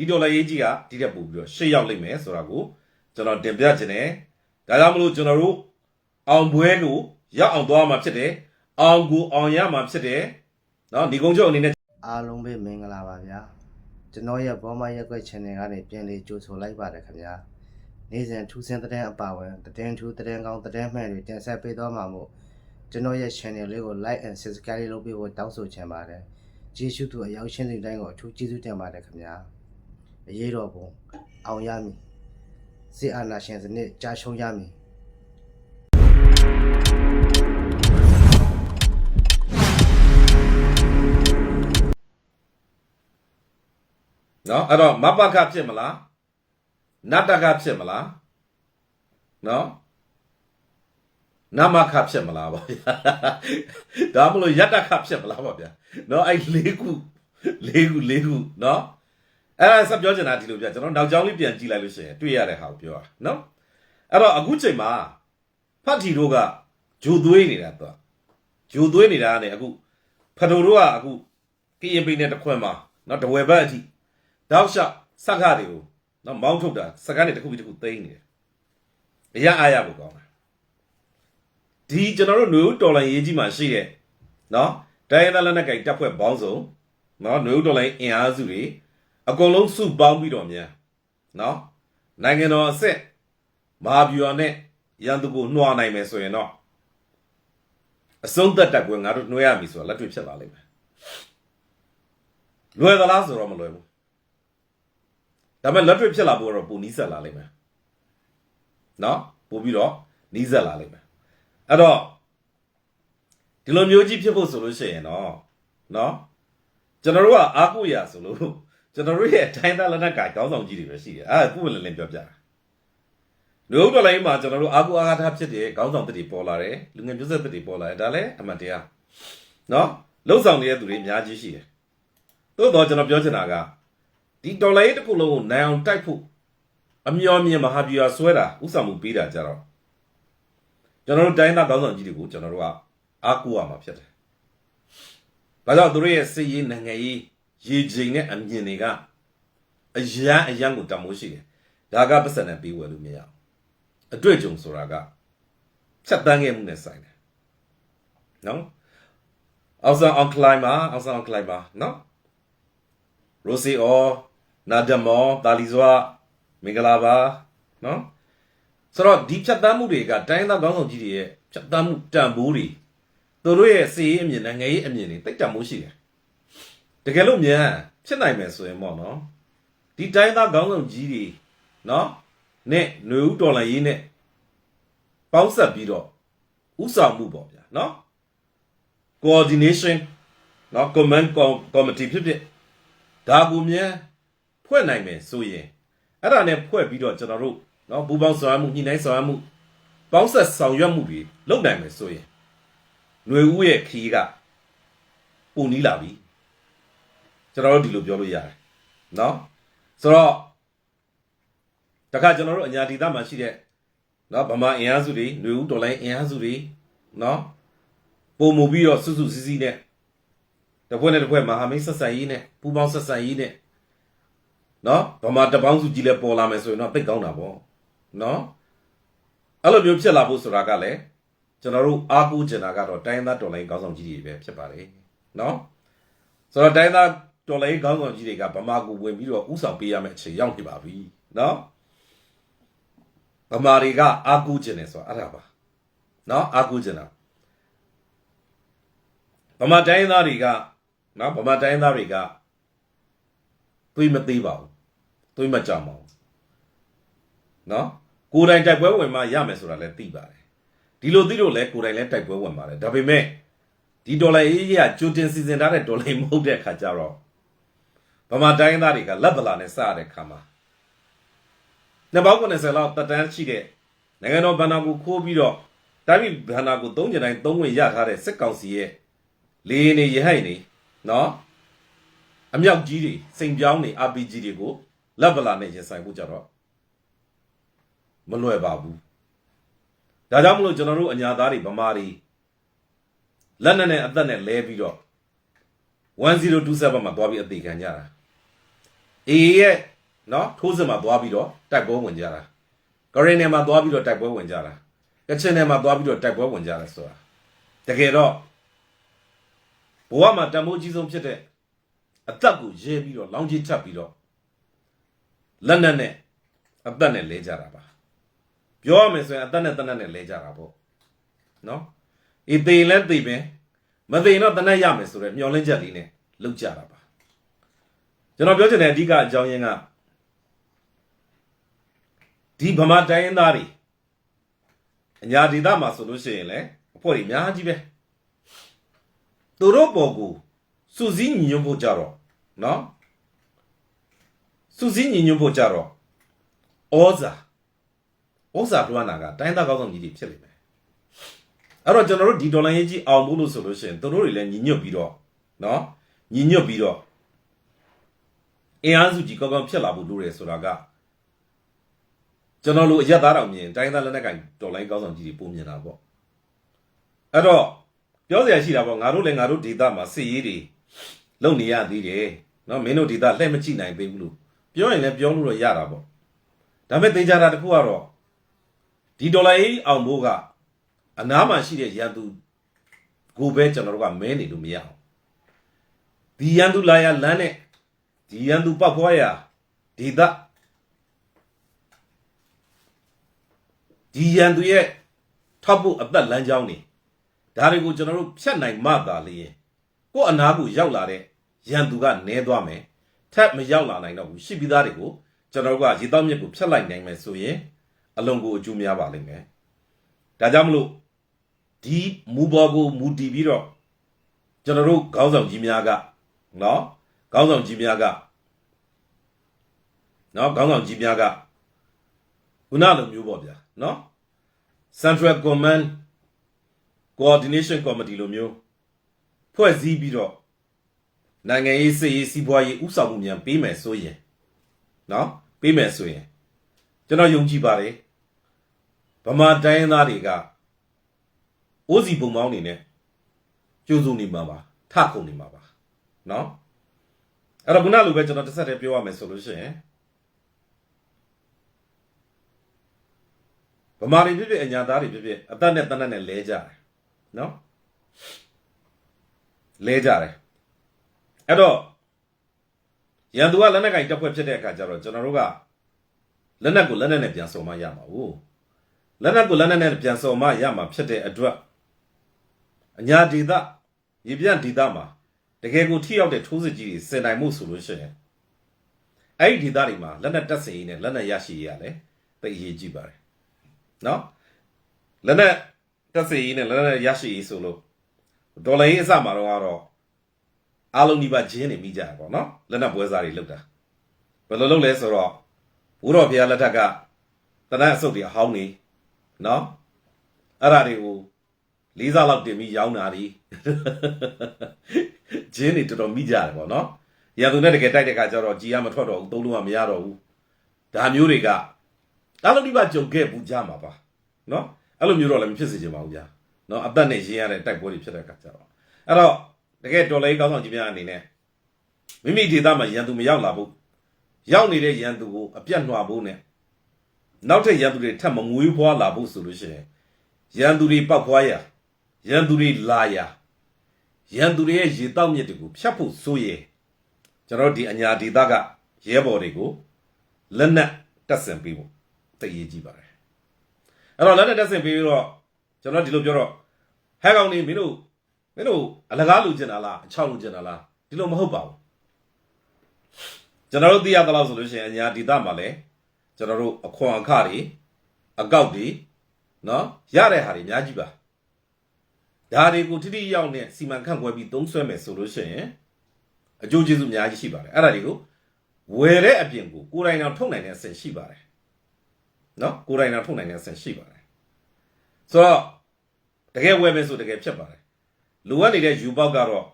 ဒီဒေါ်လာရေးကြီးကဒီတက်ပို့ပြီးတော့ရှေ့ရောက်လိမ့်မယ်ဆိုတာကိုကျွန်တော်တင်ပြခြင်းတယ်ဒါကြောင့်မလို့ကျွန်တော်တို့အောင်ပွဲကိုရောက်အောင်သွားမှာဖြစ်တယ်အောင်ကိုအောင်ရမှာဖြစ်တယ်နော်ညီကုန်းချုပ်အနေနဲ့အားလုံးပဲမင်္ဂလာပါဗျာကျွန်တော်ရဲ့ဘောမရက်ွက် channel ကနေပြန်လေးကြိုဆိုလိုက်ပါတယ်ခင်ဗျာနေ့စဉ်ထူးဆန်းတဲ့အပါဝင်သတင်းထူးသတင်းကောင်းသတင်းမှန်တွေတင်ဆက်ပေးသွားမှာမို့ကျွန်တော်ရဲ့ channel လေးကို like and subscribe လုပ်ပေးဖို့တောင်းဆိုချင်ပါတယ်ကျေးဇူးသူအရောက်ရှင်းတဲ့တိုင်းကိုအထူးကျေးဇူးတင်ပါတယ်ခင်ဗျာ အရေးတော်ပုံအောင်ရမည်စစ်အာဏာရှင်စနစ်ကြာရှုံးရမည်နော်အဲ့တော့မပကဖြစ်မလားနတ္တကဖြစ်မလားနော်နမခဖြစ်မလားဗောဗျာဒါမလို့ယတ္တခဖြစ်မလားဗောဗျာနော်အဲ့လေးခုလေးခုလေးခုနော် အဲ့ဒါဆက်ပြောချင်တာဒီလိုဗျာကျွန်တော်နောက်ကြောင်းလေးပြန်ကြည့်လိုက်လို့ရှိရင်တွေ့ရတဲ့ဟာကိုပြောတာနော်အဲ့တော့အခုချိန်မှာဖတ်တီတို့ကဂျိုသွေးနေတာတော့ဂျိုသွေးနေတာကနေအခုဖတိုတို့ကအခုကရင်ပိနဲ့တစ်ခွင်မှာနော်တဝယ်ဘက်အထိ တောက်လျှောက်စက္ခတွေကိုနော်မောင်းထုတ်တာစက္ခတွေတစ်ခုပြီးတစ်ခုသိမ်းနေတယ်အရာအားရဖို့ကောင်းတာဒီကျွန်တော်တို့ຫນွေဦးတော်လိုင်းရေးကြီးမှာရှိတဲ့နော်တိုင်းရင်းသားလက်နက်ကိုင်တပ်ဖွဲ့ပေါင်းစုံနော်ຫນွေဦးတော်လိုင်းအင်အားစုတွေ အကုန်လုံးစုပေါင်းပြီးတော့မြန်နော်နိုင်ငံတော်အစစ်မဟာဗျူဟာနဲ့ရန်သူကိုနှွာနိုင်မယ်ဆိုရင်တော့အစုံသက်တက်ကွယ်ငါတို့နှွှဲရပြီဆိုတာလက်တွေ့ဖြစ်လာလိမ့်မယ်လွယ်သလားဆိုတော့မလွယ်ဘူးဒါပေမဲ့လက်တွေ့ဖြစ်လာဖို့ကတော့ပုံနီးစက်လာလိမ့်မယ်နော်ပို့ပြီးတော့နီးစက်လာလိမ့်မယ်အဲ့တော့ဒီလိုမျိုးကြီးဖြစ်ဖို့ဆိုလို့ရှိရင်တော့နော်ကျွန်တော်တို့ကအားကိုးရဆိုလို့ ကျွန်တော်တို့ရဲ့ထိုင်းသားလက်နက်ကကောင်းဆောင်ကြီးတွေပဲရှိတယ်အဲ့ဒါခုဝင်လင်းလင်းပြောပြတာလူဦးတော်လိုင်းမှာကျွန်တော်တို့အားကိုးအားထားဖြစ်တဲ့ကောင်းဆောင်တွေပေါ်လာတယ်လူငယ်မျိုးဆက်တွေပေါ်လာတယ်ဒါလည်းအမှန်တရားနော်လှုပ်ဆောင်နေတဲ့သူတွေအများကြီးရှိတယ်သို့တော့ကျွန်တော်ပြောချင်တာကဒီဒေါ်လာရေးတစ်ခုလုံးကိုနိုင်အောင်တိုက်ဖို့အမျော်မြင်မဟာဗျူဟာဆွဲတာဥဆောင်မှုပေးတာကြတော့ကျွန်တော်တို့တိုင်းသားကောင်းဆောင်ကြီးတွေကိုကျွန်တော်တို့ကအားကိုးရမှာဖြစ်တယ်။ဒါကြောင့်သူတို့ရဲ့စစ်ရေးနိုင်ငံရေး ရေချိန်နဲ့အမြင်တွေကအရန်အရန်ကိုတမိုးရှိတယ်။ဒါကပတ်စံနဲ့ပေးဝယ်လို့မရဘူး။အတွေ့အကြုံဆိုတာကဖြတ်တန်းခဲ့မှုနဲ့ဆိုင်တယ်။နော်။အောင်ဆောင်အောင်ကလိုင်းပါအောင်ဆောင်အောင်ကလိုင်းပါနော်။ရိုစီအောနာဒမောတာလီဇွာမင်္ဂလာပါနော်ဆိုတော့ဒီဖြတ်တမ်းမှုတွေကတိုင်းသားကောင်းဆောင်ကြီးတွေရဲ့ဖြတ်တမ်းမှုတန်ဖိုးတွေသူတို့ရဲ့စီရေးအမြင်နဲ့ငယ်ရေးအမြင်တွေတိတ်တန်မိုးရှိတယ် တကယ်လို့မြန်ဖြစ်နိုင်မယ်ဆိုရင်ပေါ့နော်ဒီတိုင်းသားခေါင်းဆောင်ကြီးတွေနော်နဲ့ຫນွေဦးဒေါ်လာရေးနဲ့ပေါင်းဆက်ပြီးတော့ဥဆောင်မှုပေါ့ဗျာနော် coordination နော် command committee ဖြစ်ဖြစ်ဒါကိုမြန်ဖွဲ့နိုင်မယ်ဆိုရင်အဲ့ဒါနဲ့ဖွဲ့ပြီးတော့ကျွန်တော်တို့နော်ပူပေါင်းဆောင်မှုညှိနှိုင်းဆောင်မှုပေါင်းဆက်ဆောင်ရွက်မှုတွေလုပ်နိုင်မယ်ဆိုရင်ຫນွေဦးရဲ့ခီးကပုံနီးလာပြီ ကျွန်တော်တို့ဒီလိုပြောလို့ရတယ်เนาะဆိုတော့တခါကျွန်တော်တို့အညာဒေသမှာရှိတဲ့เนาะဗမာအင်အားစုတွေຫນွေဦးတော်လိုင်းအင်အားစုတွေเนาะပုံမူပြီးတော့စုစုစည်းစည်းနဲ့ တစ်ဖွဲ့နဲ့တစ်ဖွဲ့မဟာမိတ်ဆက်ဆံရေးနဲ့ပူးပေါင်းဆက်ဆံရေးနဲ့နော်ဗမာတပေါင်းစုကြီးလည်းပေါ်လာမယ်ဆိုရင်တော့သိကောင်းတာပေါ့နော်အဲ့လိုမျိုးဖြစ်လာဖို့ဆိုတာကလည်းကျွန်တော်တို့အားကိုးချင်တာကတော့တိုင်းသားတော်လိုင်းခေါင်းဆောင်ကြီးတွေပဲဖြစ်ပါတယ်နော်ဆိုတော့တိုင်းသား တော်လိုင်းခေါင်းဆောင်ကြီးတွေကဗမာကိုဝင်ပြီးတော့ဥဆောင်ပေးရမယ့်အချိန်ရောက်နေပါပြီနော်ဗမာတွေကအားကိုးချင်တယ်ဆိုတာအဲ့ဒါပါနော်အားကိုးချင်တာဗမာတိုင်းသားတွေကနော်ဗမာတိုင်းသားတွေကတွေးမသေးပါဘူးတွေးမကြပါဘူးနော်ကိုယ်တိုင်တိုက်ပွဲဝင်မှရမယ်ဆိုတာလည်းသိပါတယ်ဒီလိုသိလို့လဲကိုယ်တိုင်လည်းတိုက်ပွဲဝင်ပါတယ်ဒါပေမဲ့ဒီဒေါ်လာရေးကြီးကကြိုတင်စီစဉ်ထားတဲ့ဒေါ်လာမဟုတ်တဲ့ခါကျတော့ ဗမာတိုင်းသားတွေကလက်ဗလာနဲ့စရတဲ့ခါမှာနှစ်ပေါင်း90လောက်တက်တန်းရှိတဲ့နိုင်ငံတော်ဘဏ္ဍာကိုခိုးပြီးတော့တိုင်းပြည်ဘဏ္ဍာကိုသုံးကြိမ်တိုင်းသုံးဝင်ရထားတဲ့စစ်ကောင်စီရဲ့လေနေရဟိုက်နေနော်အမြောက်ကြီးတွေစိန်ပြောင်းတွေ RPG တွေကိုလက်ဗလာနဲ့ရင်ဆိုင်ဖို့ကြတော့မလွယ်ပါဘူးဒါကြောင့်မလို့ကျွန်တော်တို့အညာသားတွေဗမာတွေလက်နက်နဲ့အသက်နဲ့လဲပြီးတော့1027မှာသွားပြီးအသေးခံကြတာ အေးရဲ့နော်ထိုးစစ်မှာသွားပြီးတော့တိုက်ပွဲဝင်ကြတာကရင်နယ်မှာသွားပြီးတော့တိုက်ပွဲဝင်ကြတာကချင်နယ်မှာသွားပြီးတော့တိုက်ပွဲဝင်ကြတယ်ဆိုတာတကယ်တော့ဘဝမှာတန်ဖိုးကြီးဆုံးဖြစ်တဲ့အသက်ကိုရဲပြီးတော့လောင်းကြီးထပ်ပြီးတော့လက်နက်နဲ့အသက်နဲ့လဲကြတာပါပြောရမယ်ဆိုရင်အသက်နဲ့တနက်နဲ့လဲကြတာပေါ့နော်အေးသေးလဲသေးပဲမသေးတော့တနက်ရမယ်ဆိုတော့မျောလင်းချက်လေးနဲ့လောက်ကြတာပါ ကျွန်တော်ပြောချင်တဲ့အဓိကအကြောင်းရင်းကဒီဗမာတိုင်းရင်းသားတွေအညာဒေသမှာဆိုလို့ရှိရင်လည်းအဖွဲ့တွေအများကြီးပဲသူတို့ပေါ်ကိုစူးစီးညီညွတ်ဖို့ကြတော့နော်စူးစီးညီညွတ်ဖို့ကြတော့ဩဇာဩဇာလွှမ်းတာကတိုင်းသားကောင်းဆောင်ကြီးတွေဖြစ်လိမ့်မယ်အဲ့တော့ကျွန်တော်တို့ဒီဒေါ်လာရေးကြီးအောင်ဖို့လို့ဆိုလို့ရှိရင်သူတို့တွေလည်းညီညွတ်ပြီးတော့နော်ညီညွတ်ပြီးတော့ အင်အားစုကြီးကောင်းကောင်းဖြစ်လာဖို့လိုတယ်ဆိုတာကကျွန်တော်တို့အရက်သားတော်မြင်တိုင်းသားလက်နက်ကင်ဒေါ်လာကောင်းဆောင်ကြီးတွေပုံမြင်တာပေါ့အဲ့တော့ပြောစရာရှိတာပေါ့ငါတို့လည်းငါတို့ဒေသမှာစစ်ရေးတွေလုပ်နေရသေးတယ်နော်မင်းတို့ဒေသလှည့်မကြည့်နိုင်သေးဘူးလို့ပြောရင်လည်းပြောလို့တော့ရတာပေါ့ဒါပေမဲ့သိကြတာတစ်ခုကတော့ဒီဒေါ်လာရေးအောင်ဖို့ကအနားမှာရှိတဲ့ရန်သူကိုပဲကျွန်တော်တို့ကမဲနေလို့မရအောင်ဒီရန်သူလာရလမ်းနဲ့ ဒီရန်သူပောက်ဖွားရဒေသဒီရန်သူရဲ့ထောက်ဖို့အသက်လမ်းကြောင်းနေဒါတွေကိုကျွန်တော်တို့ဖြတ်နိုင်မှသာလျင်ကိုယ့်အနာကိုရောက်လာတဲ့ရန်သူကနဲသွားမယ်ထပ်မရောက်လာနိုင်တော့ဘူးရှိပြီးသားတွေကိုကျွန်တော်တို့ကရေတောက်မြစ်ကိုဖြတ်လိုက်နိုင်မယ်ဆိုရင်အလုံးကိုအကျိုးများပါလိမ့်မယ်ဒါကြောင့်မလို့ဒီမူဘောကိုမူတည်ပြီးတော့ကျွန်တော်တို့ခေါင်းဆောင်ကြီးများကနော် ခေါင်းဆောင်ကြီးများကနော်ခေါင်းဆောင်ကြီးများကခုနလိုမျိုးပေါ့ဗျာနော် Central Command Coordination Committee လိုမျိုးဖွဲ့စည်းပြီးတော့နိုင်ငံရေးစစ်ရေးစီးပွားရေးဥဆောင်မှုများပေးမယ်ဆိုရင်နော်ပေးမယ်ဆိုရင်ကျွန်တော်ယုံကြည်ပါတယ်ဗမာတိုင်းရင်းသားတွေကအိုးစီပုံပေါင်းနေနဲ့ကျိုးစုံနေမှာပါထခုန်နေမှာပါနော် အဲ့တော့ခုနလိုပဲကျွန်တော်တစ်ဆက်တည်းပြောရမယ်ဆိုလို့ရှိရင်ဗမာတွေဖြစ်ဖြစ်အညာသားတွေဖြစ်ဖြစ်အသက်နဲ့တနတ်နဲ့လဲကြတယ်နော်လဲကြတယ်အဲ့တော့ရန်သူကလက်နက်ကင်တက်ဖွဲ့ဖြစ်တဲ့အခါကျတော့ကျွန်တော်တို့ကလက်နက်ကိုလက်နက်နဲ့ပြန်စုံမရမှာဘူးလက်နက်ကိုလက်နက်နဲ့ပြန်စုံမရမှာဖြစ်တဲ့အတွက်အညာဒေသရေပြန့်ဒေသမှာ တကယ်ကိုထိရောက်တဲ့ထိုးစစ်ကြီးတွေစင်နိုင်မှုဆိုလို့ရှိရင်အဲ့ဒီဒေသတွေမှာလက်နက်တက်စင်ရေးနဲ့လက်နက်ရရှိရေးရတယ်သိအရေးကြီးပါတယ်နော်လက်နက်တက်စင်ရေးနဲ့လက်နက်ရရှိရေးဆိုလို့ဒေါ်လာရေးအစမှာတော့ကတော့အားလုံးဒီပါဂျင်းနေမိကြတယ်ပေါ့နော်လက်နက်ပွဲစားတွေလောက်တာဘယ်လိုလုပ်လဲဆိုတော့ဘိုးတော်ဘုရားလက်ထက်ကတနတ်အစုပ်တွေအဟောင်းနေနော်အဲ့ဒါတွေကို လေးစားလောက်တင်ပြီးရောင်းတာဒီဂျင်းတွေတော်တော်မိကြတယ်ပေါ့နော်ရန်သူနဲ့တကယ်တိုက်တဲ့ခါကျတော့ကြီးရမထွက်တော့ဘူးသုံးလုံးကမရတော့ဘူးဒါမျိုးတွေကအားလုံးဒီပါကြုံခဲ့ဘူးကြမှာပါနော်အဲ့လိုမျိုးတော့လည်းမဖြစ်စေချင်ပါဘူးဗျာနော်အသက်နဲ့ရင်းရတဲ့တိုက်ပွဲတွေဖြစ်တဲ့ခါကျတော့အဲ့တော့တကယ်တော်လေးကောင်းဆောင်ကြီးများအနေနဲ့မိမိဒေသမှာရန်သူမရောက်လာဘူးရောက်နေတဲ့ရန်သူကိုအပြတ်နှွာဖို့နဲ့နောက်ထပ်ရန်သူတွေထပ်မငွေးဖွားလာဖို့ဆိုလို့ရှိရင်ရန်သူတွေပောက်ဖွားရ ရန်သူတွေလာရရန်သူတွေရဲ့ရေတောက်မြစ်တွေကိုဖြတ်ဖို့ဆိုရင်ကျွန်တော်ဒီအညာဒေသကရဲဘော်တွေကိုလက်နက်တက်ဆင်ပေးဖို့တည်ရည်ကြည့်ပါတယ်အဲ့တော့လက်နက်တက်ဆင်ပေးပြီးတော့ကျွန်တော်ဒီလိုပြောတော့ဟဲကောင်နေမင်းတို့မင်းတို့အလကားလူကျင်တာလားအချောက်လူကျင်တာလားဒီလိုမဟုတ်ပါဘူးကျွန်တော်တို့သိရသလောက်ဆိုလို့ရှိရင်အညာဒေသမှာလည်းကျွန်တော်တို့အခွန်အခတွေအကောက်တွေနော်ရတဲ့ဟာတွေအများကြီးပါ ဒါတွေကိုထိထိရောက်နဲ့စီမံခန့်ခွဲပြီးသုံးဆွဲမယ်ဆိုလို့ရှိရင်အကျိုးကျေးဇူးအများကြီးရှိပါတယ်အဲ့ဒါတွေကိုဝယ်တဲ့အပြင်ကိုကိုယ်တိုင်တော်ထုတ်နိုင်တဲ့အဆင့်ရှိပါတယ်နော်ကိုယ်တိုင်တော်ထုတ်နိုင်တဲ့အဆင့်ရှိပါတယ်ဆိုတော့တကယ်ဝယ်မယ်ဆိုတကယ်ဖြစ်ပါတယ်လူဝက်နေတဲ့ယူပေါက်ကတော့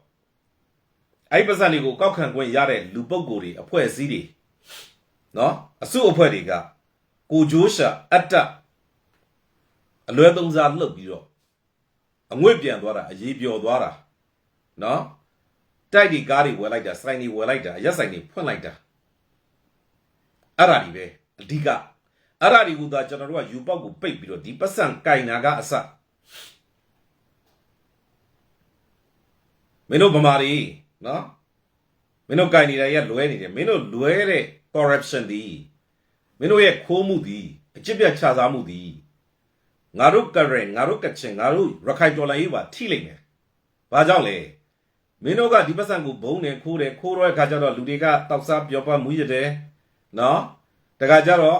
အဲ့ဒီပတ်စံတွေကိုကောက်ခံခွင့်ရတဲ့လူပုဂ္ဂိုလ်တွေအဖွဲ့အစည်းတွေနော်အစုအဖွဲ့တွေကကိုဂျိုးရှာအတ္တအလွဲသုံးစားလှုပ်ပြီးတော့ အငွေ့ပြန်သွားတာအရေးပြော်သွားတာနော်တိုက်ဒီကားတွေဝယ်လိုက်တာစိုင်းတွေဝယ်လိုက်တာအရက်ဆိုင်တွေဖွင့်လိုက်တာအဲ့ဒါဒီပဲအဓိကအဲ့ဒါဒီကသာကျွန်တော်တို့ကယူပေါက်ကိုပိတ်ပြီးတော့ဒီပတ်စံကင်နာကအစမင်းတို့ဗမာတွေနော်မင်းတို့ကင်နေတယ်ရလွဲနေတယ်မင်းတို့လွဲတဲ့ corruption ဒီမင်းတို့ရဲ့ခိုးမှုဒီအကျင့်ပြတ်ခြစားမှုဒီ ငါတို့ကရဲငါတို့ကချင်ငါတို့ရခိုင်တော်လိုင်းရေးပါထိလိုက်မယ်ဘာကြောင့်လဲမင်းတို့ကဒီပတ်စံကိုဘုံတယ်ခိုးတယ်ခိုးတော့အခါကျတော့လူတွေကတောက်စားပြောပတ်မှုရတဲ့နော်တခါကျတော့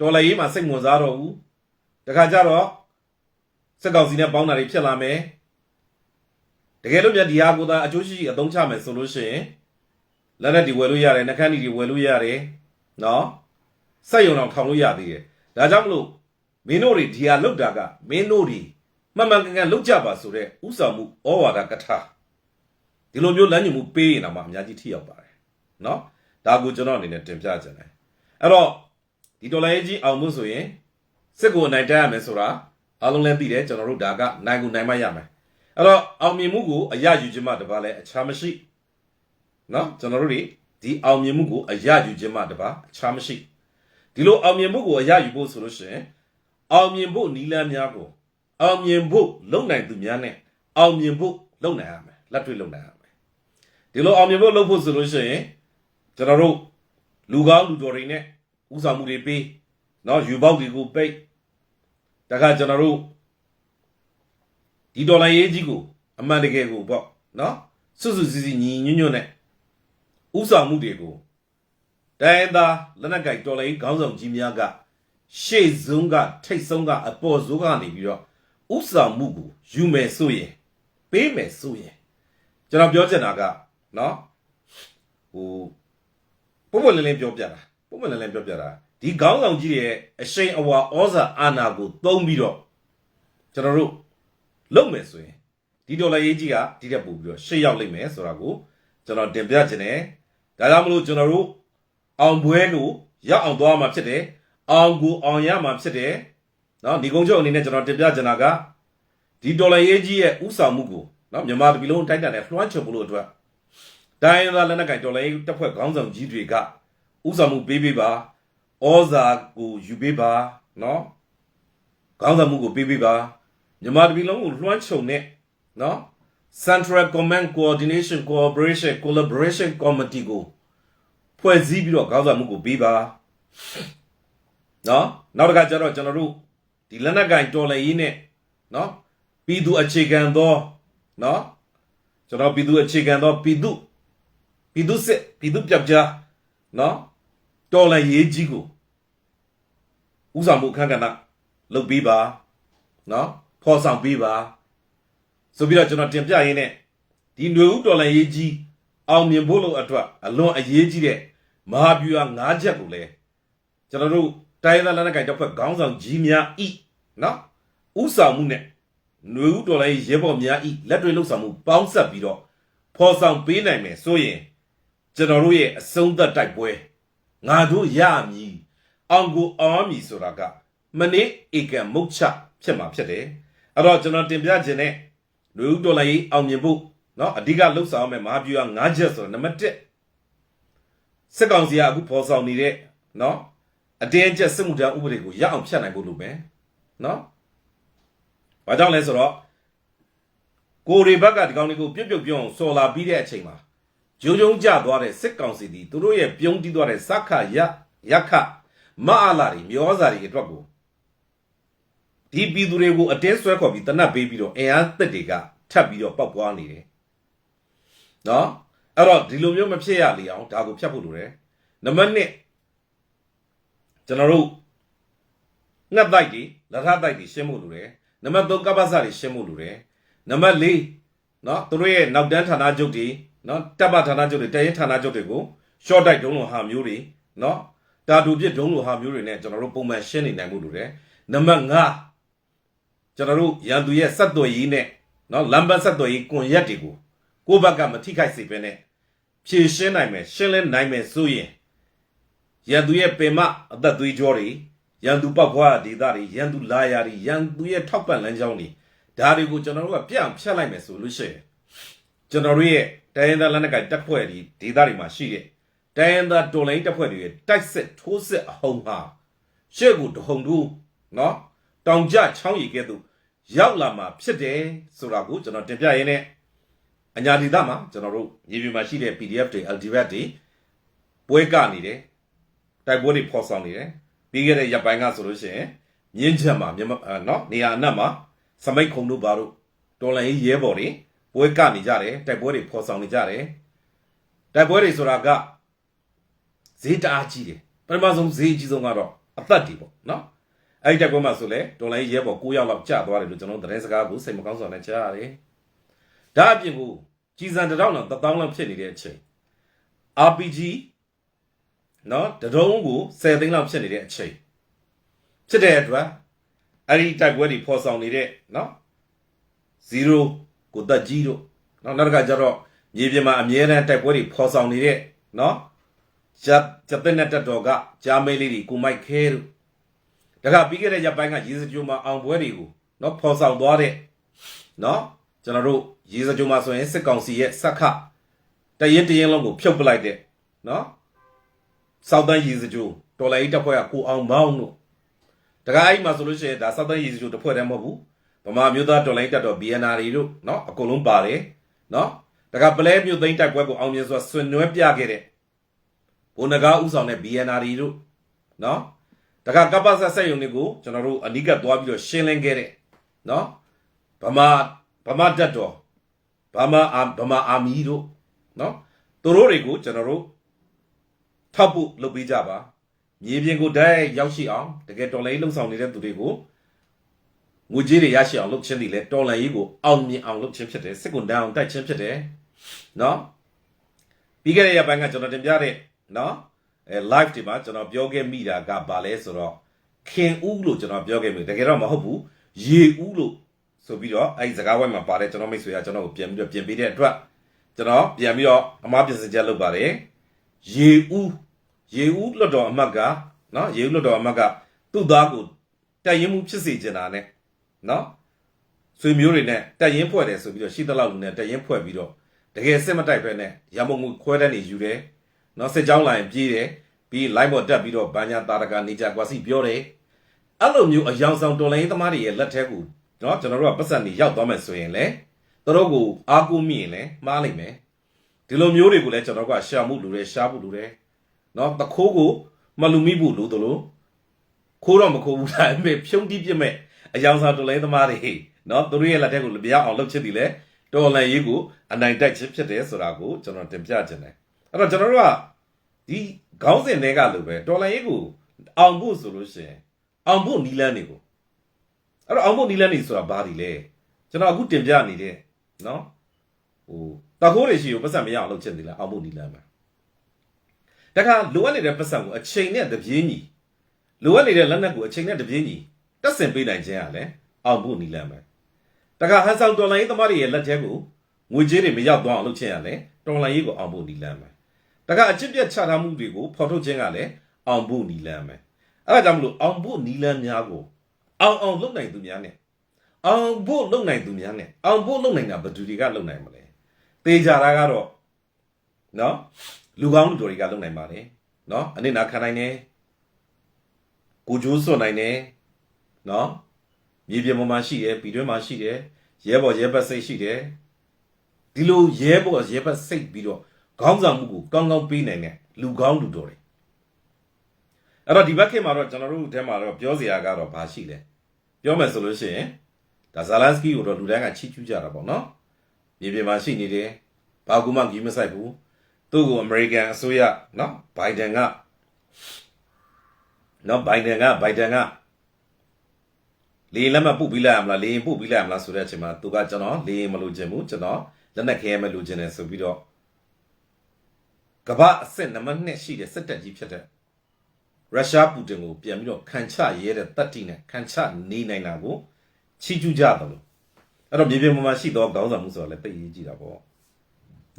တော်လိုင်းရေးမှာစိတ်ဝင်စားတော့ဘူးတခါကျတော့စက်ကောင်စီနဲ့ပေါင်းတာတွေဖြစ်လာမယ်တကယ်လို့မြတ်ဒီဟာကိုသာအကျိုးရှိရှိအသုံးချမယ်ဆိုလို့ရှိရင်လက်နဲ့ဒီဝယ်လို့ရတယ်နှကန်းဒီဒီဝယ်လို့ရတယ်နော်စက်ယုံအောင်ထောင်လို့ရသေးတယ်ဒါကြောင့်မလို့ မင်းတို့တွေဒီဟာလောက်တာကမင်းတို့တွေမှန်မှန်ကန်ကန်လောက်ကြပါဆိုတဲ့ဥဆောင်မှုဩဝါဒကထာဒီလိုမျိုးလမ်းညွှန်မှုပေးရင်တော့မှအများကြီးထိရောက်ပါတယ်နော်ဒါကိုကျွန်တော်အနေနဲ့တင်ပြချင်တယ်အဲ့တော့ဒီဒေါ်လာရေးကြီးအောင်မှုဆိုရင်စစ်ကိုအနိုင်တက်ရမယ်ဆိုတာအားလုံးလည်းသိတယ်ကျွန်တော်တို့ဒါကနိုင်ကိုနိုင်မရမယ်အဲ့တော့အောင်မြင်မှုကိုအရယူခြင်းမှတပါလဲအခြားမရှိနော်ကျွန်တော်တို့တွေဒီအောင်မြင်မှုကိုအရယူခြင်းမှတပါအခြားမရှိဒီလိုအောင်မြင်မှုကိုအရယူဖို့ဆိုလို့ရှိရင် အောင်မြင်ဖို့နီလန်းများကိုအောင်မြင်ဖို့လုံနိုင်သူများနဲ့အောင်မြင်ဖို့လုံနိုင်ရမယ်လက်တွေ့လုံနိုင်ရမယ်ဒီလိုအောင်မြင်ဖို့လုပ်ဖို့ဆိုလို့ရှိရင်ကျွန်တော်တို့လူကောင်းလူတော်တွေနဲ့ဥဆောင်မှုတွေပေးနော်ယူပေါက်တွေကိုပိတ်တခါကျွန်တော်တို့ဒီဒေါ်လာရေးကြီးကိုအမှန်တကယ်ကိုပေါ့နော်စွတ်စွတ်စီစီညီညွတ်ညွတ်နဲ့ဥဆောင်မှုတွေကိုတိုင်းသားလက်နက်ကိုင်ဒေါ်လာရေးခေါင်းဆောင်ကြီးများက ရှေ့ဆုံးကထိတ်ဆုံးကအပေါ်ဆုံးကနေပြီးတော့ဥဆောင်မှုကိုယူမယ်ဆိုရင်ပေးမယ်ဆိုရင်ကျွန်တော်ပြောချင်တာကနော်ဟိုပုံပုံလင်းလင်းပြောပြတာပုံပုံလင်းလင်းပြောပြတာဒီခေါင်းဆောင်ကြီးရဲ့အရှိန်အဝါဩဇာအာဏာကိုသုံးပြီးတော့ကျွန်တော်တို့လုပ်မယ်ဆိုရင်ဒီဒေါ်လာရေးကြီးကဒီတက်ပို့ပြီးတော့ရှေ့ရောက်လိမ့်မယ်ဆိုတာကိုကျွန်တော်တင်ပြခြင်းတယ်ဒါကြောင့်မလို့ကျွန်တော်တို့အောင်ပွဲကိုရောက်အောင်သွားမှာဖြစ်တယ် အောင်ကိုအောင်ရမှာဖြစ်တယ်နော်ဒီကုန်းချုပ်အနေနဲ့ကျွန်တော်တင်ပြခြင်းတာကဒီဒေါ်လာရေးကြီးရဲ့ဥဆောင်မှုကိုနော်မြန်မာပြည်လုံးတိုက်တန်တဲ့လွှမ်းချွတ်ဖို့လို့အတွက်တိုင်းရင်းသားလက်နက်ကိုင်ဒေါ်လာရေးတပ်ဖွဲ့ခေါင်းဆောင်ကြီးတွေကဥဆောင်မှုပေးပေးပါဩဇာကိုယူပေးပါနော်ခေါင်းဆောင်မှုကိုပေးပေးပါမြန်မာတပြည်လုံးကိုလွှမ်းခြုံတဲ့နော် Central Command Coordination Cooperation Collaboration Committee ကိုဖွဲ့စည်းပြီးတော့ခေါင်းဆောင်မှုကိုပေးပါ နော်နောက်တစ်ခါကျတော့ကျွန်တော်တို့ဒီလက်နက်ကင်တော်လှန်ရေးနဲ့နော်ပြည်သူအခြေခံသောနော်ကျွန်တော်ပြည်သူအခြေခံသောပြည်သူပြည်သူစစ်ပြည်သူပြပြနော်တော်လှန်ရေးကြီးကိုဥဆောင်မှုအခမ်းကဏ္ဍလုပ်ပေးပါနော်ဖော်ဆောင်ပေးပါဆိုပြီးတော့ကျွန်တော်တင်ပြရင်းနဲ့ဒီຫນွေဦးတော်လန်ရေးကြီးအောင်မြင်ဖို့လို့အတွက်အလွန်အရေးကြီးတဲ့မဟာဗျူဟာ၅ချက်ကိုလည်းကျွန်တော်တို့ တိုင်းသားလက်နက်ကိုင်တပ်ဖွဲ့ခေါင်းဆောင်ကြီးများဤနော်ဥဆောင်မှုနဲ့နှွေဦးတော်လိုင်းရဲဘော်များဤလက်တွေလှုပ်ဆောင်မှုပေါင်းဆက်ပြီးတော့ဖော်ဆောင်ပေးနိုင်မယ်ဆိုရင်ကျွန်တော်တို့ရဲ့အဆုံးသတ်တိုက်ပွဲငါတို့ရမည်အောင်ကိုအောင်မည်ဆိုတာကမနေ့ဧကံမုတ်ချဖြစ်မှာဖြစ်တယ်အဲ့တော့ကျွန်တော်တင်ပြခြင်းနဲ့နှွေဦးတော်လိုင်းအောင်မြင်ဖို့နော်အဓိကလှုပ်ဆောင်မယ်မဟာဗျူဟာ၅ချက်ဆိုတော့နံပါတ်1စစ်ကောင်စီကအခုဖော်ဆောင်နေတဲ့နော် အတင်းအကျပ်စစ်မှုထမ်းဥပဒေကိုရအောင်ဖြတ်နိုင်ဖို့လိုမယ်နော်။ဘာကြောင့်လဲဆိုတော့ကိုရီဘက်ကဒီကောင်လေးကိုပြုတ်ပြုတ်ပြုံးဆော်လာပြီးတဲ့အချိန်မှာဂျုံဂျုံကြသွားတဲ့စစ်ကောင်စီတီသူတို့ရဲ့ပြုံးတီးသွားတဲ့စခရရခမအားလာတွေမျောစာတွေအတွက်ကိုဒီပြည်သူတွေကိုအတင်းဆွဲခေါ်ပြီးတနတ်ပေးပြီးတော့အင်အားသက်တွေကထပ်ပြီးတော့ပောက်ပွားနေတယ်။နော်အဲ့တော့ဒီလိုမျိုးမဖြစ်ရလေအောင်ဒါကိုဖြတ်ဖို့လိုတယ်။နံပါတ်1 ကျွန်တော်တို့ငှက်တိုက်တွေလက်ထတိုက်တွေရှင်းဖို့လိုတယ်။နံပါတ်3ကပ္ပစတွေရှင်းဖို့လိုတယ်။နံပါတ်4နော်သူတို့ရဲ့နောက်တန်းဌာနချုပ်တွေနော်တပ်ပဌာနချုပ်တွေတရင်ဌာနချုပ်တွေကို short တိုက်ဒုံးလိုဟာမျိုးတွေနော်တာတူပြစ်ဒုံးလိုဟာမျိုးတွေနဲ့ကျွန်တော်တို့ပုံမှန်ရှင်းနေနိုင်မှုလိုတယ်။နံပါတ်5ကျွန်တော်တို့ရန်သူရဲ့ဆက်သွယ်ရေးနဲ့နော်လမ်းပန်းဆက်သွယ်ရေးကွန်ရက်တွေကိုကိုယ့်ဘက်ကမထိခိုက်စေဘဲနဲ့ဖြည့်ရှင်းနိုင်မယ်ရှင်းလင်းနိုင်မယ်ဆိုရင် ရန်သူရဲ့ပင်မအသက်သွေးကြောတွေရန်သူပောက်ခွားဒေသတွေရန်သူလာယာတွေရန်သူရဲ့ထောက်ပံ့လမ်းကြောင်းတွေဒါတွေကိုကျွန်တော်တို့ကပြန့်ဖြတ်လိုက်မယ်ဆိုလို့ရှိရင်ကျွန်တော်တို့ရဲ့တိုင်းရင်းသားလက်နက်ကိုင်တပ်ဖွဲ့တွေဒေသတွေမှာရှိတဲ့တိုင်းရင်းသားတော်လိုင်းတပ်ဖွဲ့တွေရဲ့တိုက်စစ်ထိုးစစ်အဟုန်ဟာရှေ့ကိုတဟုန်တူနော်တောင်ကျချောင်းရီကဲ့သို့ရောက်လာမှာဖြစ်တယ်ဆိုတာကိုကျွန်တော်တင်ပြရင်းနဲ့အညာဒေသမှာကျွန်တော်တို့ရေပြင်မှာရှိတဲ့ PDF တွေ LDVAT တွေပွဲကနေတယ် တိုက်ပွဲတွေဖော်ဆောင်နေတယ်ပြီးခဲ့တဲ့ရက်ပိုင်းကဆိုလို့ရှိရင်မြင်းချက်မှာမြန်မာအာနော်နေရာအနှံ့မှာစမိတ်ခုံတို့ဘာတို့တော်လိုင်းရဲဘော်တွေပွဲကနေကြတယ်တိုက်ပွဲတွေဖော်ဆောင်နေကြတယ်တိုက်ပွဲတွေဆိုတာကဈေးတအားကြီးတယ်ပထမဆုံးဈေးအကြီးဆုံးကတော့အသက်တွေပေါ့နော်အဲ့ဒီတက်ကွက်မှာဆိုလဲဒေါ်လာရဲဘော်9ရောက်လောက်ကျသွားတယ်လို့ကျွန်တော်တို့သတင်းစကားကိုစိတ်မကောင်းစွာနဲ့ကြားရတယ်ဒါအပြင်ကိုကြီးစံတစ်တောင်းတော့တစ်တောင်းလောက်ဖြစ်နေတဲ့အချိန် RPG နော်တဒုံးကို10သိန်းလောက်ဖြစ်နေတဲ့အချိန်ဖြစ်တဲ့အတွက်အဲ့ဒီတိုက်ပွဲတွေဖော်ဆောင်နေတဲ့နော်0ကိုတက်ကြီးတို့နော်နောက်တစ်ခါကျတော့မြေပြင်မှာအမြဲတမ်းတိုက်ပွဲတွေဖော်ဆောင်နေတဲ့နော်ဂျာဂျပန်နဲ့တက်တော်ကဂျာမဲလေးတွေကိုမိုက်ခဲတို့ဒါကပြီးခဲ့တဲ့ရက်ပိုင်းကရေစကြိုမှာအောင်ပွဲတွေကိုနော်ဖော်ဆောင်သွားတဲ့နော်ကျွန်တော်တို့ရေစကြိုမှာဆိုရင်စစ်ကောင်စီရဲ့စက်ခတရင်တရင်လုံးကိုဖြုတ်ပလိုက်တဲ့နော် စောက်တန်းရေစကြိုတော်လိုင်းတပ်ဖွဲ့ကကိုအောင်မောင်းတို့ဒါကအဲ့ဒီမှာဆိုလို့ရှိရင်ဒါစောက်တန်းရေစကြိုတစ်ဖွဲ့တည်းမဟုတ်ဘူးဗမာမျိုးသားတော်လိုင်းတပ်တော် BNR တွေတို့နော်အကုန်လုံးပါတယ်နော်ဒါကပလဲမျိုးသိန်းတိုက်ပွဲကိုအောင်မြင်စွာဆွနွဲပြခဲ့တဲ့ဘုံနဂါဥဆောင်တဲ့ BNR တို့နော်တခါကပ္ပဆက်ဆက်ယုံတွေကိုကျွန်တော်တို့အနိကသွားပြီးတော့ရှင်းလင်းခဲ့တဲ့နော်ဗမာဗမာတက်တော်ဗမာအာဗမာအာမီတို့နော်သူတို့တွေကိုကျွန်တော်တို့ ထောက်ဖို့လုပ်ပေးကြပါမြေပြင်ကိုဓာတ်ရောက်ရှိအောင်တကယ်တော်လိုင်းလှုပ်ဆောင်နေတဲ့သူတွေကိုငွေကြေးတွေရရှိအောင်လုပ်ခြင်းတွေလဲတော်လိုင်းရေးကိုအောင်မြင်အောင်လုပ်ခြင်းဖြစ်တယ်စစ်ကွန်တန်းအောင်တိုက်ခြင်းဖြစ်တယ်နော်ပြီးခဲ့တဲ့ရက်ပိုင်းကကျွန်တော်တင်ပြတဲ့နော်အဲ live ဒီမှာကျွန်တော်ပြောခဲ့မိတာကဘာလဲဆိုတော့ခင်ဦးလို့ကျွန်တော်ပြောခဲ့မိတကယ်တော့မဟုတ်ဘူးရေဦးလို့ဆိုပြီးတော့အဲဒီစကားဝိုင်းမှာပါတယ်ကျွန်တော်မိတ်ဆွေကကျွန်တော်ကိုပြန်ပြီးတော့ပြင်ပေးတဲ့အတွက်ကျွန်တော်ပြန်ပြီးတော့အမားပြင်စင်ချက်လုပ်ပါတယ် ရေဦးရေဦးလွတ်တော်အမတ်ကနော်ရေဦးလွတ်တော်အမတ်ကသူ့သားကိုတက်ရင်မှုဖြစ်စေချင်တာနဲ့နော်ဆွေမျိုးတွေနဲ့တက်ရင်ဖွဲ့တယ်ဆိုပြီးတော့ရှိသလောက်လူနဲ့တက်ရင်ဖွဲ့ပြီးတော့တကယ်စစ်မတိုက်ဖဲနဲ့ရမုံငွေခွဲတဲ့နေယူတယ်။နော်စစ်ကြောင်းလာရင်ပြေးတယ်။ပြီးလိုက်ပေါ်တက်ပြီးတော့ဘာညာတာရကနေကြကွာစီပြောတယ်။အဲ့လိုမျိုးအယောင်ဆောင်တော်လိုင်းသမားတွေရဲ့လက်ထက်ကိုနော်ကျွန်တော်တို့ကပတ်စံနေရောက်သွားမယ်ဆိုရင်လေသူတို့ကိုအားကိုးမိရင်လေမှားလိုက်မယ်။ ဒီလိုမျိုးတွေကိုလည်းကျွန်တော်တို့ကရှာမှုလူတွေရှားမှုလူတွေနော်တခိုးကိုမလူမိဖို့လို့တို့လို့ခိုးတော့မခိုးဘူးဒါပေမဲ့ဖြုံးတိပြစ်မဲ့အယောင်ဆောင်တော်လိုင်းသမားတွေနော်သူတို့ရဲ့လက်ထက်ကိုလျောက်အောင်လုပ်ချစ်တယ်လေတော်လန်ရေးကိုအနိုင်တိုက်ခြင်းဖြစ်တယ်ဆိုတာကိုကျွန်တော်တင်ပြခြင်းတယ်အဲ့တော့ကျွန်တော်တို့ကဒီခေါင်းစဉ်တွေကလိုပဲတော်လန်ရေးကိုအောင်ဖို့ဆိုလို့ရှိရင်အောင်ဖို့နီလန်းတွေကိုအဲ့တော့အောင်ဖို့နီလန်းတွေဆိုတာဘာတွေလဲကျွန်တော်အခုတင်ပြနေတဲ့နော်ဟို တခိုးတွေရှိကိုပတ်စံမရအောင်လုပ်ချင်တယ်လားအောင်ဖို့နီလန်းမှာတခါလိုအပ်နေတဲ့ပတ်စံကိုအချိန်နဲ့တပြေးညီလိုအပ်နေတဲ့လက်နက်ကိုအချိန်နဲ့တပြေးညီတက်ဆင်ပေးနိုင်ခြင်းရလဲအောင်ဖို့နီလန်းပဲတခါဟန်ဆောင်တော်လိုင်းရေးသမားတွေရဲ့လက်ထဲကိုငွေကြေးတွေမရောက်သွားအောင်လုပ်ချင်ရလဲတော်လိုင်းရေးကိုအောင်ဖို့နီလန်းမယ်တခါအချစ်ပြတ်ချထားမှုတွေကိုဖော်ထုတ်ခြင်းကလည်းအောင်ဖို့နီလန်းမယ်အဲ့ဒါကြောင့်မလို့အောင်ဖို့နီလန်းများကိုအောင်အောင်လုပ်နိုင်သူများနဲ့အောင်ဖို့လုပ်နိုင်သူများနဲ့အောင်ဖို့လုပ်နိုင်တာဘယ်သူတွေကလုပ်နိုင်မလဲ တေချာတာကတော့နော်လူကောင်းလူတော်တွေကလုပ်နိုင်ပါတယ်နော်အနစ်နာခံနိုင်တယ်ကိုကျိုးစွန့်နိုင်တယ်နော်မြေပြင်ပေါ်မှာရှိတယ်ပြည်တွင်းမှာရှိတယ်ရဲဘော်ရဲဘက်စိတ်ရှိတယ်ဒီလိုရဲဘော်ရဲဘက်စိတ်ပြီးတော့ခေါင်းဆောင်မှုကိုကောင်းကောင်းပေးနိုင်တဲ့လူကောင်းလူတော်တွေအဲ့တော့ဒီဘက်ခေတ်မှာတော့ကျွန်တော်တို့အထဲမှာတော့ပြောစရာကတော့ဘာရှိလဲပြောမယ်ဆိုလို့ရှိရင်ဒါဇာလန်စကီကိုတော့လူတိုင်းကချီးကျူးကြတာပေါ့နော် မြေပြင်မှာရှိနေတယ်ဘာကူမှကြီးမဆိုင်ဘူးသူ့ကိုအမေရိကန်အစိုးရနော်ဘိုင်ဒန်ကနော်ဘိုင်ဒန်ကဘိုင်ဒန်ကလေရင်လက်မပုတ်ပြီးလိုက်ရမလားလေရင်ပုတ်ပြီးလိုက်ရမလားဆိုတဲ့အချိန်မှာသူကကျွန်တော်လေရင်မလို့ခြင်းဘူးကျွန်တော်လက်နက်ခဲရမလို့ခြင်းတယ်ဆိုပြီးတော့ကမ္ဘာအဆင့်နံပါတ်2ရှိတဲ့စစ်တပ်ကြီးဖြစ်တဲ့ရုရှားပူတင်ကိုပြန်ပြီးတော့ခံချရဲတဲ့တပ်တိနဲ့ခံချနေနိုင်တာကိုချီးကျူးကြတယ်လို့ အဲ့တော့မြေပြင်ပေါ်မှာရှိသောခေါင်းဆောင်မှုဆိုတာလည်းသိရေးကြည့်တာပေါ့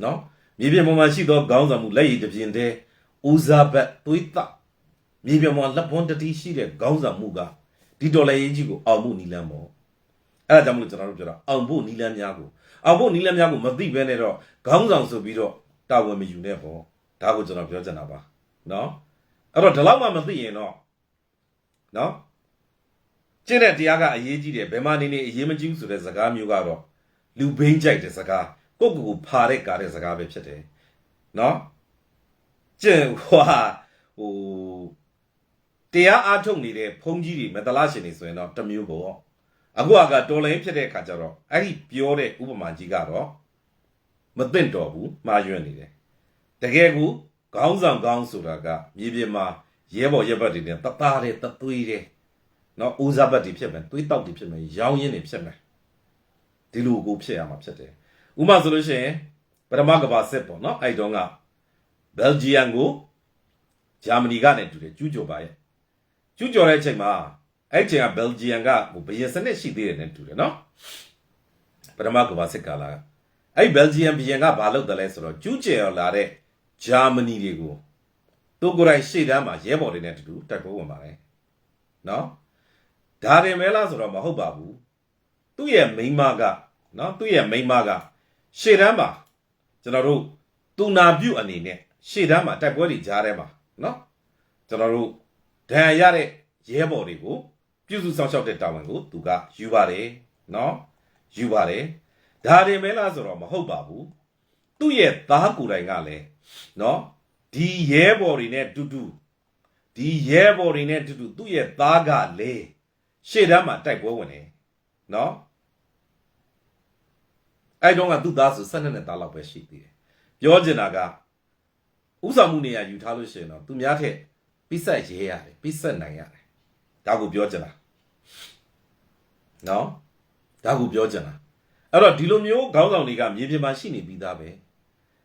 နော်မြေပြင်ပေါ်မှာရှိသောခေါင်းဆောင်မှုလက်ရည်တစ်ပြင်းတည်းဦးစားဘက်သွေးသမြေပြင်ပေါ်လက်ပွန်းတတိရှိတဲ့ခေါင်းဆောင်မှုကဒီဒေါ်လာရေးကြီးကိုအောင်ဖို့နီလန်းပေါ့အဲ့ဒါကြောင့်မလို့ကျွန်တော်တို့ပြောတာအောင်ဖို့နီလန်းများကိုအောင်ဖို့နီလန်းများကိုမသိဘဲနဲ့တော့ခေါင်းဆောင်ဆိုပြီးတော့တာဝန်မယူနဲ့ပေါ့ဒါကိုကျွန်တော်ပြောချင်တာပါနော်အဲ့တော့ဒီလောက်မှမသိရင်တော့နော် ကျင့်တဲ့တရားကအရေးကြီးတယ်ဘယ်မှနေနေအရေးမကြီးဘူးဆိုတဲ့စကားမျိုးကတော့လူဘိန်းကြိုက်တဲ့စကားကိုယ့်ကိုယ်ကိုဖာတဲ့ကားတဲ့စကားပဲဖြစ်တယ်နော်ကျင့်ဟွာဟိုတရားအားထုတ်နေတဲ့ဘုန်းကြီးတွေမတလားရှင်တွေဆိုရင်တော့တစ်မျိုးပေါ့အခုကတော်လိုင်းဖြစ်တဲ့အခါကျတော့အဲ့ဒီပြောတဲ့ဥပမာကြီးကတော့မသိင့်တော်ဘူးမှားရွံ့နေတယ်တကယ်ကိုခေါင်းဆောင်ကောင်းဆိုတာကမြေပြင်မှာရဲဘော်ရဲဘက်တွေနဲ့တသားတဲ့တသွေးတဲ့ နော်ဦးစားဘက်တွေဖြစ်မယ်သွေးတောက်တွေဖြစ်မယ်ရောင်းရင်းတွေဖြစ်မယ်ဒီလိုကိုဖြစ်ရမှာဖြစ်တယ်ဥပမာဆိုလို့ရှိရင်ပထမကမ္ဘာစစ်ပေါ့နော်အဲ့တုန်းကဘယ်ဂျီယမ်ကိုဂျာမနီကနေတူတယ်ကျူးကျော်ပါရဲ့ကျူးကျော်တဲ့အချိန်မှာအဲ့ချိန်ကဘယ်ဂျီယမ်ကဟိုဘယင်စနစ်ရှိသေးတယ်နဲ့တူတယ်နော်ပထမကမ္ဘာစစ်ကာလကအဲ့ဘယ်ဂျီယမ်ဘီယန်ကဘာလုပ်တယ်လဲဆိုတော့ကျူးကျော်လာတဲ့ဂျာမနီတွေကိုသူကိုယ်တိုင်ရှေ့တန်းမှာရဲဘော်တွေနဲ့အတူတူတိုက်ပွဲဝင်ပါတယ်နော် ဒါတင်ပဲလားဆိုတော့မဟုတ်ပါဘူးသူ့ရဲ့မိန်းမကနော်သူ့ရဲ့မိန်းမကရှေ့တန်းမှာကျွန်တော်တို့သူနာပြုတ်အနေနဲ့ရှေ့တန်းမှာတိုက်ပွဲတွေကြားထဲမှာနော်ကျွန်တော်တို့ဒဏ်ရတဲ့ရဲဘော်တွေကိုပြုစုစောင့်ရှောက်တဲ့တာဝန်ကိုသူကယူပါတယ်နော်ယူပါတယ်ဒါတင်ပဲလားဆိုတော့မဟုတ်ပါဘူးသူ့ရဲ့သားကိုယ်တိုင်ကလည်းနော်ဒီရဲဘော်တွေနဲ့တူတူဒီရဲဘော်တွေနဲ့တူတူသူ့ရဲ့သားကလည်း ရှေ့တန်းမှာတိုက်ပွဲဝင်တယ်နော်အဲ့တော့ကသူ့သားဆို12နှစ်သားလောက်ပဲရှိသေးတယ်ပြောချင်တာကဥဆောင်မှုနေရာယူထားလို့ရှိရင်တော့သူများထက်ပိဆက်ရဲရတယ်ပိဆက်နိုင်ရတယ်ဒါကိုပြောချင်တာနော်ဒါကိုပြောချင်တာအဲ့တော့ဒီလိုမျိုးခေါင်းဆောင်တွေကမြေပြင်မှာရှိနေပြီးသားပဲ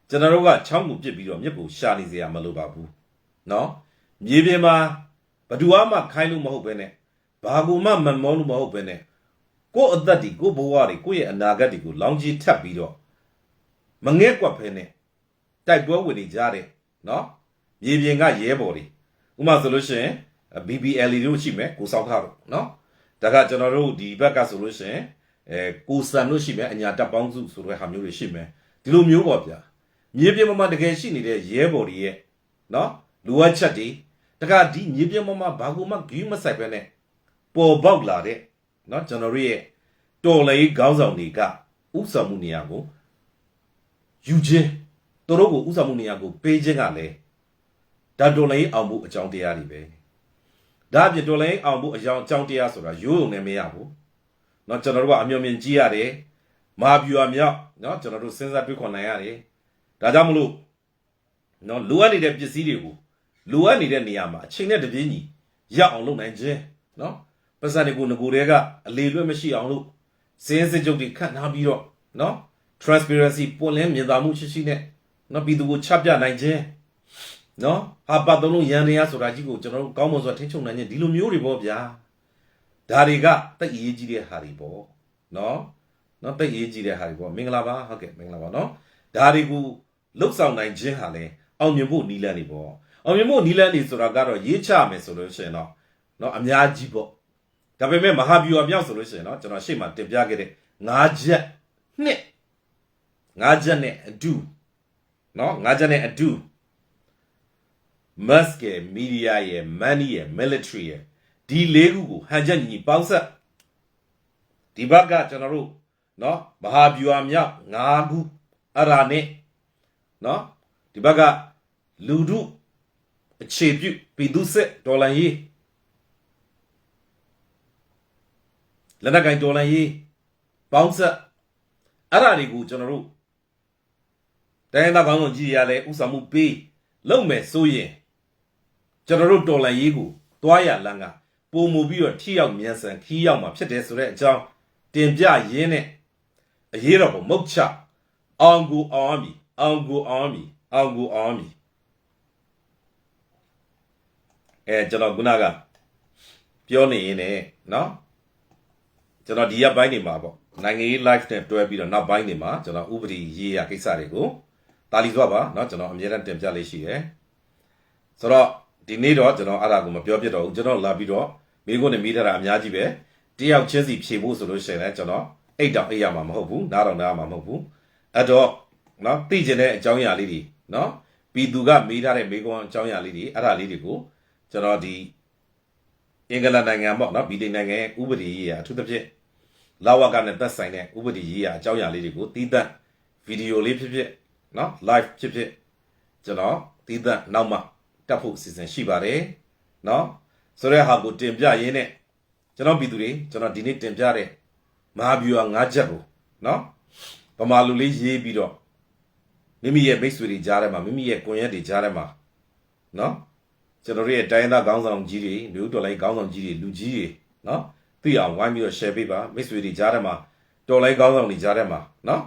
ကျွန်တော်တို့ကချောင်းကိုပြစ်ပြီးတော့မြစ်ကိုရှာနေစရာမလိုပါဘူးနော်မြေပြင်မှာဘသူမှခိုင်းလို့မဟုတ်ပဲနဲ့ ဘာကူမှမမောလို့မဟုတ်ပဲနဲ့ကို့အသက်ဒီကို့ဘဝတွေကို့ရဲ့အနာဂတ်တွေကိုလောင်ကြီးထပ်ပြီးတော့မငဲ့ကွက်ဖဲနဲ့တိုက်ပွဲဝင်နေကြတဲ့နော်မြေပြင်ကရဲဘော်တွေဥမာဆိုလို့ရှိရင် BBL တို့ရှိမယ်ကိုစောက်ခါတို့နော်ဒါကကျွန်တော်တို့ဒီဘက်ကဆိုလို့ရှိရင်အဲကိုစံတို့ရှိမယ်အညာတပ်ပေါင်းစုဆိုတဲ့ဟာမျိုးတွေရှိမယ်ဒီလိုမျိုးပေါ့ဗျာမြေပြင်ပေါ်မှာတကယ်ရှိနေတဲ့ရဲဘော်တွေရဲ့နော်လူဝတ်ချက်တွေတကဒီမြေပြင်ပေါ်မှာဘာကူမှဂယူးမဆိုင်ပဲနဲ့ ပေါ်ပေါက်လာတဲ့နော်ကျွန်တော်တို့ရဲ့တော်လေးခေါင်းဆောင်တွေကဥဆောင်မှုနေရာကိုယူခြင်းတို့တို့ကိုဥဆောင်မှုနေရာကိုပေးခြင်းကလည်းဒါတော်လေးအောင်မှုအကြောင်းတရားတွေပဲဒါအပြင်တော်လေးအောင်မှုအကြောင်းအကြောင်းတရားဆိုတာရိုးရုံနဲ့မရဘူး เนาะကျွန်တော်တို့ကအမျှော်မြင်ကြည့်ရတယ်မဟာဗျူဟာမြောက်เนาะကျွန်တော်တို့စဉ်းစားတွေးခေါ်နိုင်ရတယ်ဒါကြောင့်မလို့เนาะလိုအပ်နေတဲ့ပစ္စည်းတွေကိုလိုအပ်နေတဲ့နေရာမှာအချိန်နဲ့တပြေးညီရအောင်လုပ်နိုင်ခြင်းเนาะ ပတ်စံတွေကိုငကိုတဲကအလေလွတ်မရှိအောင်လို့ဇင်းစစ်ချုပ်တွေခန့်ထားပြီးတော့နော် transparency ပွင့်လင်းမြင်သာမှုရှိရှိနဲ့နော်ပြည်သူကိုချပြနိုင်ခြင်းနော်ဟာပတ်သုံးလုံးရန်တရားဆိုတာကြီးကိုကျွန်တော်တို့ကောင်းမွန်စွာထိချုံနိုင်ခြင်းဒီလိုမျိုးတွေပေါ့ဗျာဒါတွေကတက်အရေးကြီးတဲ့ဟာတွေပေါ့နော်နော်တက်အရေးကြီးတဲ့ဟာတွေပေါ့မင်္ဂလာပါဟုတ်ကဲ့မင်္ဂလာပါနော်ဒါတွေကိုလှုပ်ဆောင်နိုင်ခြင်းဟာလဲအောင်မြင်ဖို့နီးလန်းနေပေါ့အောင်မြင်ဖို့နီးလန်းနေဆိုတာကတော့ရေးချမယ်ဆိုလို့ရှိရင်တော့နော်အများကြီးပေါ့ ဒါပေမဲ့မဟာဗျူဟာမြောက်ဆိုလို့ရှိရင်တော့ကျွန်တော်ရှေ့မှာတင်ပြခဲ့တဲ့၅ချက်နှစ်၅ချက်နဲ့အတူနော်၅ချက်နဲ့အတူ Musk ရဲ့ media ရဲ့ money ရဲ့ military ရဲ့ဒီလေးခုကိုဟန်ချက်ညီပေါင်းဆက်ဒီဘက်ကကျွန်တော်တို့နော်မဟာဗျူဟာမြောက်၅ခုအဲ့ဒါနဲ့နော်ဒီဘက်ကလူမှုအခြေပြုပြည်သူစစ်ဒေါ်လာရေး လက်နက်ကင်တော်လန်ရေးပေါင်းဆက်အဲ့ဒါတွေကိုကျွန်တော်တို့တိုင်းသားခေါင်းဆောင်ကြီးရလဲဥစားမှုပေးလုပ်မယ်ဆိုရင်ကျွန်တော်တို့တော်လန်ရေးကိုတွားရလန်းကပုံမူပြီးတော့ထိရောက်မြန်ဆန်ခီးရောက်မှာဖြစ်တယ်ဆိုတဲ့အကြောင်းတင်ပြရင်းနဲ့အရေးတော်ပုံမုတ်ချအောင်ကိုအောင်ပြီအောင်ကိုအောင်ပြီအောင်ကိုအောင်ပြီအဲကျွန်တော်ခုနကပြောနေရင်းနဲ့နော် ကျွန်တော်ဒီရက်ပိုင်းနေမှာပေါ့နိုင်ငံရေး live နဲ့တွဲပြီးတော့နောက်ပိုင်းနေမှာကျွန်တော်ဥပဒေရေးရကိစ္စတွေကိုတာလီစွာပါเนาะကျွန်တော်အမြဲတမ်းတင်ပြလေးရှိတယ်ဆိုတော့ဒီနေ့တော့ကျွန်တော်အဲ့ဒါကိုမပြောပြတော့ဘူးကျွန်တော်လာပြီးတော့မိကုန်းနဲ့မိထားတာအများကြီးပဲတယောက်ချင်းစီဖြေဖို့ဆိုလို့ရှိရင်လည်းကျွန်တော်အိတ်တောင်အိတ်ရမှာမဟုတ်ဘူးနားတောင်နားမှာမဟုတ်ဘူးအဲ့တော့เนาะသိကျင်တဲ့အကြောင်းအရာလေးတွေเนาะ ပြည်သူကမေးထားတဲ့မေးခွန်းအကြောင်းအရာလေးတွေအဲ့ဒါလေးတွေကိုကျွန်တော်ဒီအင်္ဂလန်နိုင်ငံပေါ့နော်ဗြိတိန်နိုင်ငံရဲ့ဥပဒေရေးရာအထူးသဖြင့် လာဝကနဲ့သက်ဆိုင်တဲ့ဥပဒေရေးရာအကြောင်းအရာလေးတွေကိုတီးသန့်ဗီဒီယိုလေးဖြစ်ဖြစ်နော် live ဖြစ်ဖြစ်ကျွန်တော်တီးသန့်နောက်မှတက်ဖို့အစီအစဉ်ရှိပါတယ်နော်ဆိုတဲ့ဟာကိုတင်ပြရင်းနဲ့ကျွန်တော်ပြည်သူတွေကျွန်တော်ဒီနေ့တင်ပြတဲ့မဟာဗျူဟာ၅ချက်ကိုနော်ဗမာလူလေးရေးပြီးတော့မိမိရဲ့မိတ်ဆွေတွေကြားထဲမှာမိမိရဲ့ကွန်ရက်တွေကြားထဲမှာနော်ကျွန်တော်တို့ရဲ့တိုင်းရင်းသားခေါင်းဆောင်ကြီးတွေမျိုးတော်လိုင်းခေါင်းဆောင်ကြီးတွေလူကြီးတွေနော် သိအောင်ဝိုင်းပြီးတော့ share ပေးပါမိတ်ဆွေတွေကြားထဲမှာတော်လိုက်ကောင်းဆောင်တွေကြားထဲမှာနော်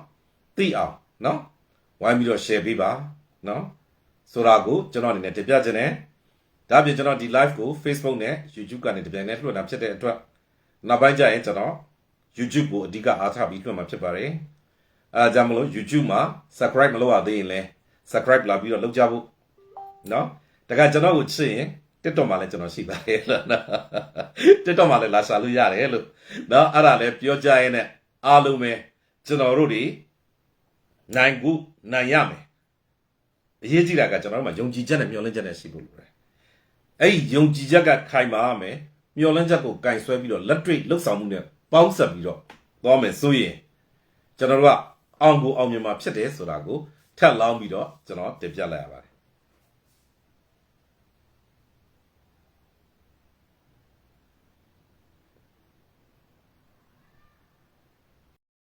သိအောင်နော်ဝိုင်းပြီးတော့ share ပေးပါနော်ဆိုတာကိုကျွန်တော်အနေနဲ့တင်ပြခြင်းနဲ့ဒါပြင်ကျွန်တော်ဒီ live ကို Facebook နဲ့ YouTube ကနေတပြိုင်တည်းလွှင့်တာဖြစ်တဲ့အတွက်နောက်ပိုင်းကျရင်ကျွန်တော် YouTube ကိုအဓိကအားထားပြီးလွှင့်မှာဖြစ်ပါတယ်အဲဒါကြောင့်မလို့ YouTube မှာ subscribe မလုပ်ရသေးရင်လဲ subscribe လာပြီးတော့လုပ်ကြဖို့နော်တခါကျွန်တော်ကိုချစ်ရင် တက်တော့မှလည်းကျွန်တော်ရှိပါတယ်လို့နော်တက်တော့မှလည်းလာရှာလို့ရတယ်လို့နော်အဲ့ဒါလည်းပြောကြရင်းနဲ့အားလုံးပဲကျွန်တော်တို့တွေနိုင်ကူနိုင်ရမယ်အရေးကြီးတာကကျွန်တော်တို့မှာယုံကြည်ချက်နဲ့မျှော်လင့်ချက်နဲ့ရှိဖို့လိုတယ်အဲ့ဒီယုံကြည်ချက်ကခိုင်မာရမယ်မျှော်လင့်ချက်ကိုကင်ဆွဲပြီးတော့လက်တွေ့လှုပ်ဆောင်မှုနဲ့ပေါင်းစပ်ပြီးတော့သွားမယ်ဆိုရင်ကျွန်တော်တို့ကအောင်ကိုအောင်မြင်မှာဖြစ်တယ်ဆိုတာကိုထပ်လောင်းပြီးတော့ကျွန်တော်တင်ပြလိုက်ရပါတယ်